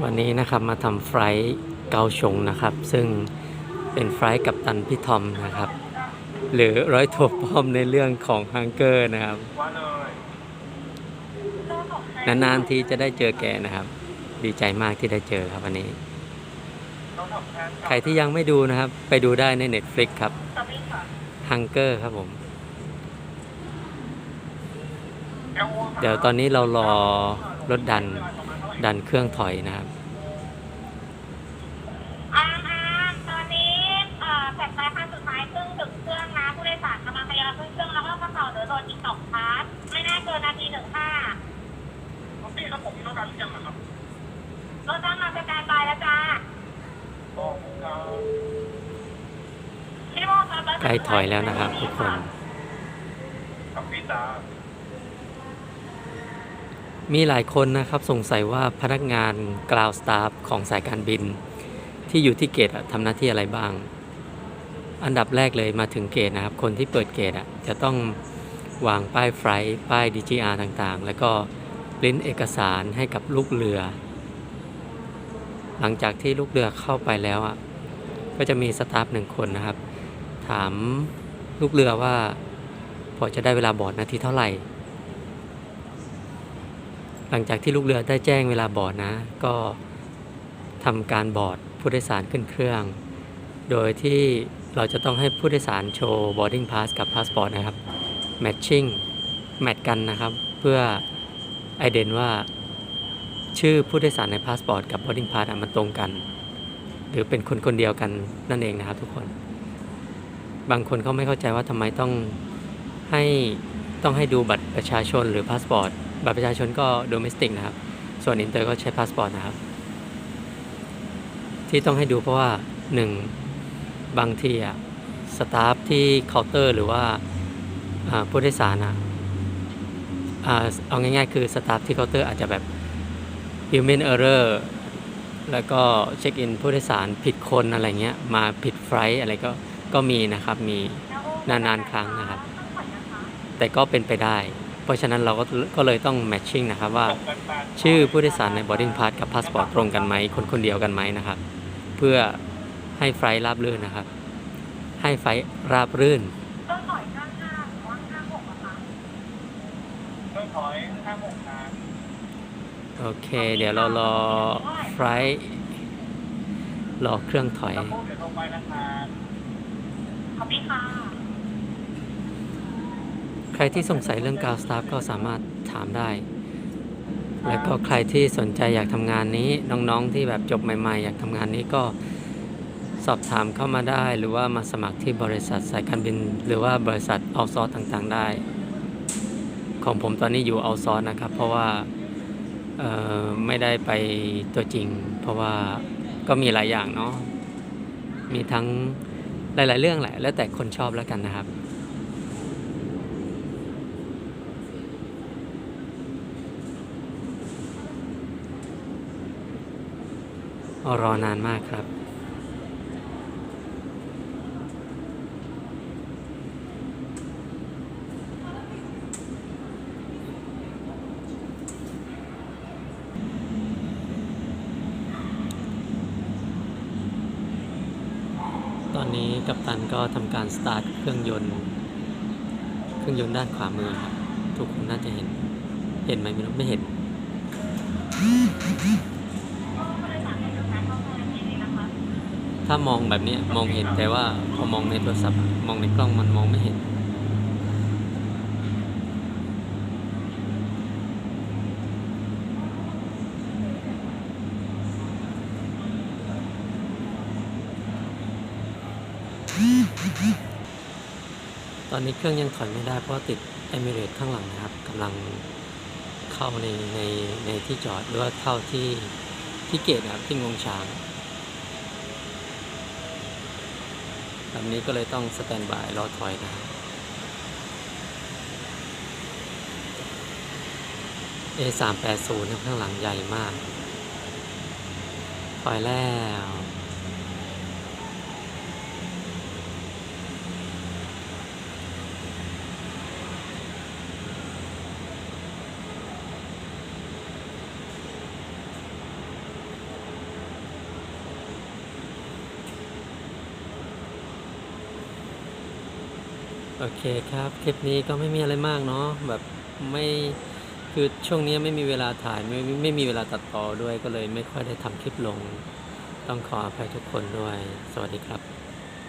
วันนี้นะครับมาทำไฟล์เกาชงนะครับ ซึ่งเป็นไฟล์กับตันพี่ทอมนะครับ หรือร้อยโทป้อมในเรื่องของฮังเกอร์นะครับนานๆทีจะได้เจอแกนะครับ ดีใจมากที่ได้เจอครับวันนี้ ใครที่ยังไม่ดูนะครับ ไปดูได้ใน Netflix ครับฮังเกอร์ครับผมเดี๋ยวตอนนี้เรารอรถดัน ดันเครื่องถอยนะครับอาร์มอาร์มตอนนี้เอ่อแผ่นไฟขั้นสุดท้ายครึ่งถึงเครื่องนะผู้โดยสารกำลังทยอยขึ้นเครื่องแล้วก็กระเป๋าเหลือโดนอีกสองพาร์ทไม่น่าเกินนาทีหนึ่งห้าพี่ครับผมมีรถดันหรือยังอะครับรถตั้งมาสแตนบายแล้วจ้าอ๋อเอ่อพี่โมครับรถใกล้ถอยแล้วนะครับทุกคนกับพี่ตา มีหลายคนนะครับสงสัยว่าพนักงานกราวสตาฟของสายการบิน ที่อยู่ที่เกตทำหน้าที่อะไรบ้าง อันดับแรกเลยมาถึงเกตนะครับ คนที่เปิดเกตจะต้องวางป้ายไฟป้าย DGR ต่างๆ แล้วก็ปริ้นเอกสารให้กับลูกเรือ หลังจากที่ลูกเรือเข้าไปแล้วอะก็จะมีสตาฟหนึ่งคนนะครับ ถามลูกเรือว่าพอจะได้เวลาบอร์ดนาทีเท่าไหร่ หลังจากที่ลูกเรือได้แจ้งเวลาบอดนะ ก็ทำการบอดผู้โดยสารขึ้นเครื่อง โดยที่เราจะต้องให้ผู้โดยสารโชว์ boarding pass กับ passport นะครับ matching แมทกันนะครับ เพื่อไอเดนว่าชื่อผู้โดยสารใน passport กับ boarding pass อะมันตรงกัน หรือเป็นคนคนเดียวกันนั่นเองนะครับทุกคน บางคนเขาไม่เข้าใจว่าทำไมต้องให้ต้องให้ดูบัตรประชาชนหรือพาสปอร์ต บัตรประชาชนก็โดเมสติกนะครับ ส่วนอินเตอร์ก็ใช้พาสปอร์ตนะครับ ที่ต้องให้ดูเพราะว่าหนึ่งบางทีอะสตาฟที่เคาน์เตอร์หรือว่าผู้โดยสารอะอ่าเอาง่ายๆ คือสตาฟที่เคาน์เตอร์อาจจะแบบ human error แล้วก็เช็คอินผู้โดยสารผิดคนอะไรเงี้ย มาผิดไฟล์อะไรก็ก็มีนะครับ มีนานๆครั้งนะครับ แต่ก็เป็นไปได้ เพราะฉะนั้นเราก็ก็เลยต้องแมทชิ่งนะครับว่าชื่อผู้โดยสารใน boarding pass กับ passport ตรงกันไหมคนคนเดียวกันไหมนะครับ เพื่อให้ไฟล์ราบรื่นนะครับ ให้ไฟล์ราบรื่นต้องถอยข้างห้าหรือว่าข้างหกอะคะเรื่องถอยห้าหกนานโอเค เดี๋ยวเรารอไฟล์รอเครื่องถอยตะโพกเดี๋ยวลงไปนะครับขอบคุณค่ะ ใครที่สงสัยเรื่องกาวสตาฟก็สามารถถามได้ แล้วก็ใครที่สนใจอยากทำงานนี้น้องๆที่แบบจบใหม่ๆ อยากทำงานนี้ก็สอบถามเข้ามาได้ หรือว่ามาสมัครที่บริษัทสายการบิน หรือว่าบริษัทเอาซอร์ต่างๆได้ ของผมตอนนี้อยู่เอาซอร์นะครับ เพราะว่าไม่ได้ไปตัวจริง เพราะว่าก็มีหลายอย่างเนาะมีทั้งหลาย ๆ เรื่องแหละแล้วแต่คนชอบแล้วกันนะครับ รอนานมากครับ ตอนนี้กัปตันก็ทำการสตาร์ทเครื่องยนต์ เครื่องยนต์ด้านขวามือครับ ทุกคนน่าจะเห็น เห็นไหมไม่รู้ไม่เห็น ถ้ามองแบบนี้มองเห็นแต่ว่าพอมองในโทรศัพท์มองในกล้องมันมองไม่เห็น ตอนนี้เครื่องยังถอยไม่ได้เพราะติดเอมิเรตข้างหลังนะครับกำลังเข้าในในในที่จอดหรือว่าเข้าที่ที่เกตนะครับที่งวงช้าง ลำนี้ก็เลยต้องสแตนบายรอถอยนะครับ A 3 8 0ข้างหลังใหญ่มาก ถอยแล้ว โอเคครับ คลิปนี้ก็ไม่มีอะไรมากเนาะแบบไม่คือช่วงนี้ไม่มีเวลาถ่ายไม่ไม่ไม่มีเวลาตัดต่อด้วยก็เลยไม่ค่อยได้ทำคลิปลง ต้องขออภัยทุกคนด้วย สวัสดีครับ